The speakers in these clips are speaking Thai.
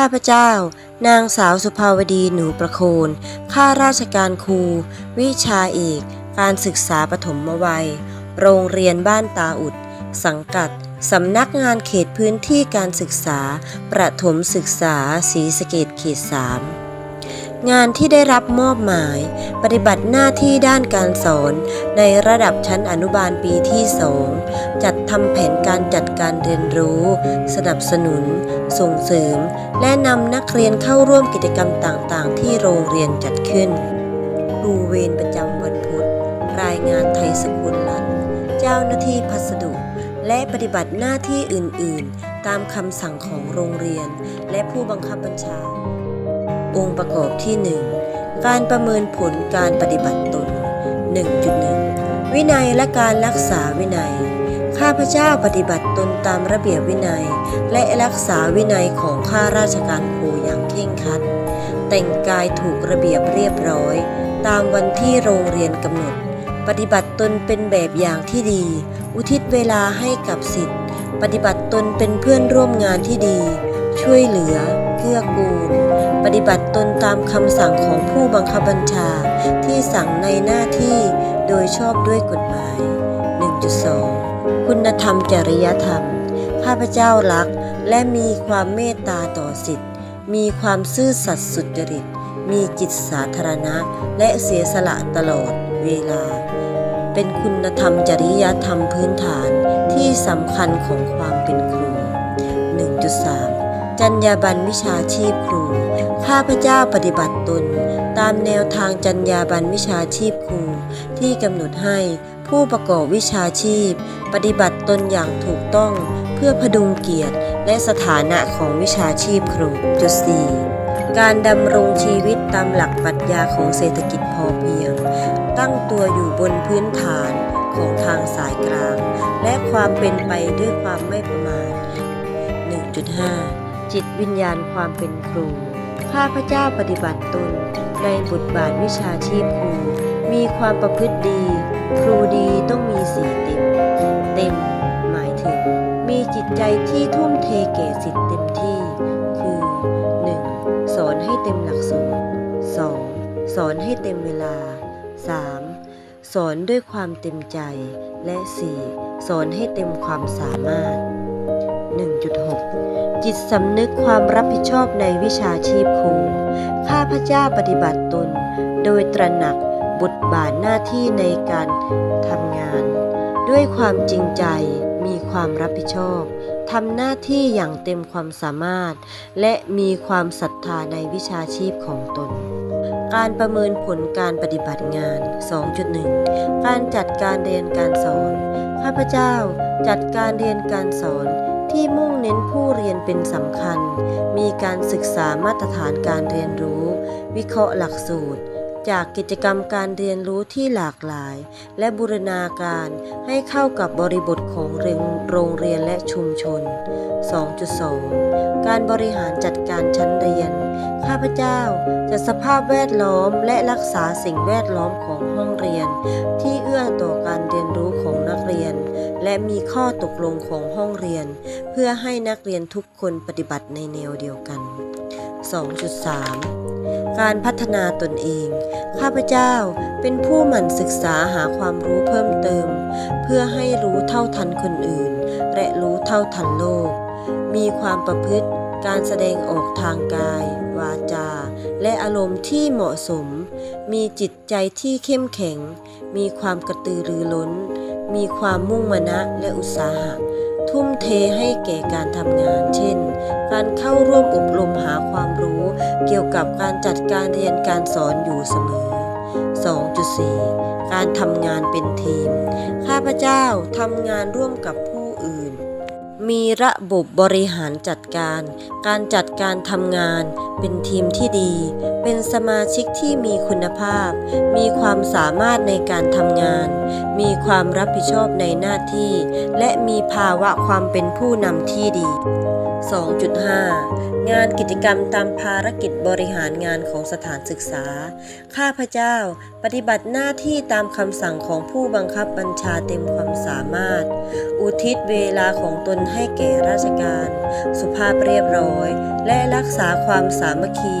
ข้าพเจ้า นางสาวสุภาวดีหนูประโคนข้าราชการครู วิชาเอก การศึกษาปฐมวัย โรงเรียนบ้านตาอุด สังกัด สำนักงานเขตพื้นที่การศึกษา ประถมศึกษาศรีสะเกดเขต3งานที่ได้รับมอบหมาย ปฏิบัติหน้าที่ด้านการสอนในระดับชั้นอนุบาลปีที่2จัด ทำแผนการจัดการเรียนรู้ สนับสนุน ส่งเสริม และนำนักเรียนเข้าร่วมกิจกรรมต่าง ๆ ที่โรงเรียนจัดขึ้นครูเวรประจำวันพุธ รายงานไทยสกุลรัฐเจ้าหน้าที่พัสดุ และปฏิบัติหน้าที่อื่น ๆ ตามคำสั่งของโรงเรียน และผู้บังคับบัญชา องค์ประกอบที่ 1 การประเมินผลการปฏิบัติตน 1.1 วินัยและการรักษาวินัย ข้าพเจ้าปฏิบัติตนตามระเบียบวินัย และรักษาวินัยของข้าราชการครูอย่างเคร่งครัด แต่งกายถูกระเบียบเรียบร้อย ตามวันที่โรงเรียนกำหนด ปฏิบัติตนเป็นแบบอย่างที่ดี อุทิศเวลาให้กับสิทธิ์ ปฏิบัติตนเป็นเพื่อนร่วมงานที่ดี ช่วยเหลือเกื้อกูล ปฏิบัติตนตามคำสั่งของผู้บังคับบัญชาที่สั่งในหน้าที่โดยชอบด้วยกฎหมาย 1.2 คุณธรรมจริยธรรม ข้าพเจ้ารักและมีความเมตตาต่อสิทธิ์ มีความซื่อสัตย์สุจริต มีจิตสาธารณะ และเสียสละตลอดเวลา เป็นคุณธรรมจริยธรรมพื้นฐานที่สำคัญของความเป็นครู 1.3 จรรยาบรรณวิชาชีพครู ข้าพเจ้าปฏิบัติตน ตามแนวทางจรรยาบรรณวิชาชีพครูที่กำหนดให้ ผู้ประกอบวิชาชีพ ปฏิบัติตนอย่างถูกต้องเพื่อพดุงเกียรติ และสถานะของวิชาชีพครูจุดสี่การดำรงชีวิตตามหลักปรัชญาของเศรษฐกิจพอเพียง ตั้งตัวอยู่บนพื้นฐานของทางสายกลาง และความเป็นไปด้วยความไม่ประมาท 1.5 จิตวิญญาณความเป็นครู ข้าพเจ้าปฏิบัติตนในบทบาทวิชาชีพครู มีความประพฤติดี ครูดีต้องมีสีเต็ม เต็ม หมายถึง มีจิตใจที่ทุ่มเทแก่สิทธิ์เต็มที่ คือ 1. สอนให้เต็มหลักสูตร 2. สอนให้เต็มเวลา 3. สอนด้วยความเต็มใจ และ 4. สอนให้เต็มความสามารถ 1.6 จิตสำนึกความรับผิดชอบในวิชาชีพครู ข้าพเจ้าปฏิบัติตน โดยตระหนัก บทบาทหน้าที่ในการทำงาน ด้วยความจริงใจมีความรับผิดชอบทำหน้าที่อย่างเต็มความสามารถ และมีความศรัทธาในวิชาชีพของตน การประเมินผลการปฏิบัติงาน 2.1 การจัดการเรียนการสอน ข้าพเจ้าจัดการเรียนการสอนที่มุ่งเน้นผู้เรียนเป็นสำคัญ มีการศึกษามาตรฐานการเรียนรู้ วิเคราะห์หลักสูตร จากกิจกรรมการเรียนรู้ที่หลากหลาย และบูรณาการให้เข้ากับบริบทของโรงเรียนและชุมชน 2.2 การบริหารจัดการชั้นเรียน ข้าพเจ้าจะสภาพแวดล้อมและรักษาสิ่งแวดล้อมของห้องเรียน ที่เอื้อต่อการเรียนรู้ของนักเรียน และมีข้อตกลงของห้องเรียน เพื่อให้นักเรียนทุกคนปฏิบัติในแนวเดียวกัน 2.3 การพัฒนาตนเอง ข้าพเจ้าเป็นผู้หมั่นศึกษาหาความรู้เพิ่มเติม เพื่อให้รู้เท่าทันคนอื่น และรู้เท่าทันโลก มีความประพฤติการแสดงออกทางกาย วาจา และอารมณ์ที่เหมาะสม มีจิตใจที่เข้มแข็ง มีความกระตือรือร้น มีความมุ่งมนะและอุตสาหะ ทุ่มเทให้แก่การทำงาน เช่น การเข้าร่วมอบรมหาความรู้เกี่ยวกับการจัดการเรียนการสอนอยู่เสมอ 2.4 การทำงานเป็นทีม ข้าพเจ้าทำงานร่วมกับผู้อื่น มีระบบบริหารจัดการ การจัดการทำงาน เป็นทีมที่ดี เป็นสมาชิกที่มีคุณภาพ มีความสามารถในการทำงาน มีความรับผิดชอบในหน้าที่ และมีภาวะความเป็นผู้นำที่ดี 2.5 งานกิจกรรมตามภารกิจบริหารงานของสถานศึกษา ข้าพเจ้าปฏิบัติหน้าที่ตามคำสั่งของผู้บังคับบัญชาเต็มความสามารถ อุทิศเวลาของตนให้แก่ราชการ สุภาพเรียบร้อย และรักษาความสามัคคี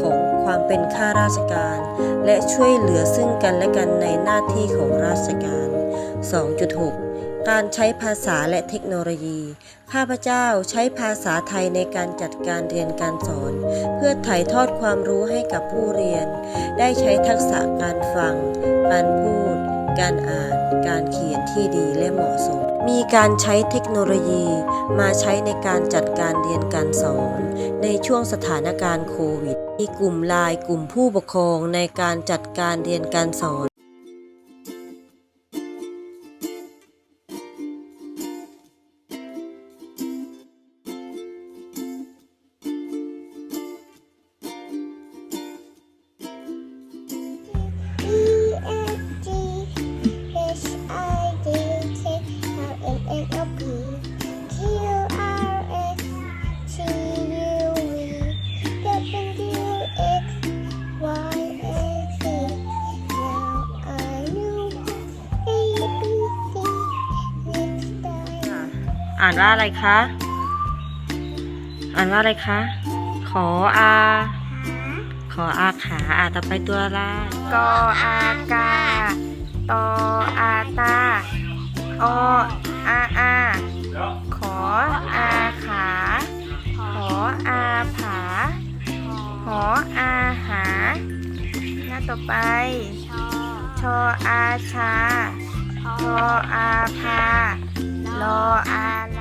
ของความเป็นข้าราชการ และช่วยเหลือซึ่งกันและกันในหน้าที่ของราชการ 2.6 การใช้ภาษาและเทคโนโลยี ข้าพเจ้าใช้ภาษาไทยในการจัดการเรียนการสอน เพื่อถ่ายทอดความรู้ให้กับผู้เรียน ได้ใช้ทักษะการฟัง การพูด การอ่าน การเขียนที่ดีและเหมาะสม มีการใช้เทคโนโลยี มาใช้ในการจัดการเรียนการสอน ในช่วงสถานการณ์โควิด มีกลุ่มไลน์กลุ่มผู้ปกครองในการจัดการเรียนการสอน อ่านว่าอะไรคะ อ่านว่าอะไรคะ ขออา ขออาขาอ่านต่อไปตัวอะไรกออากาตออาตาออาอาขออาขา ขออาผาหออาหา หน้าต่อไป ชออาชาทออาพา lo, a lo.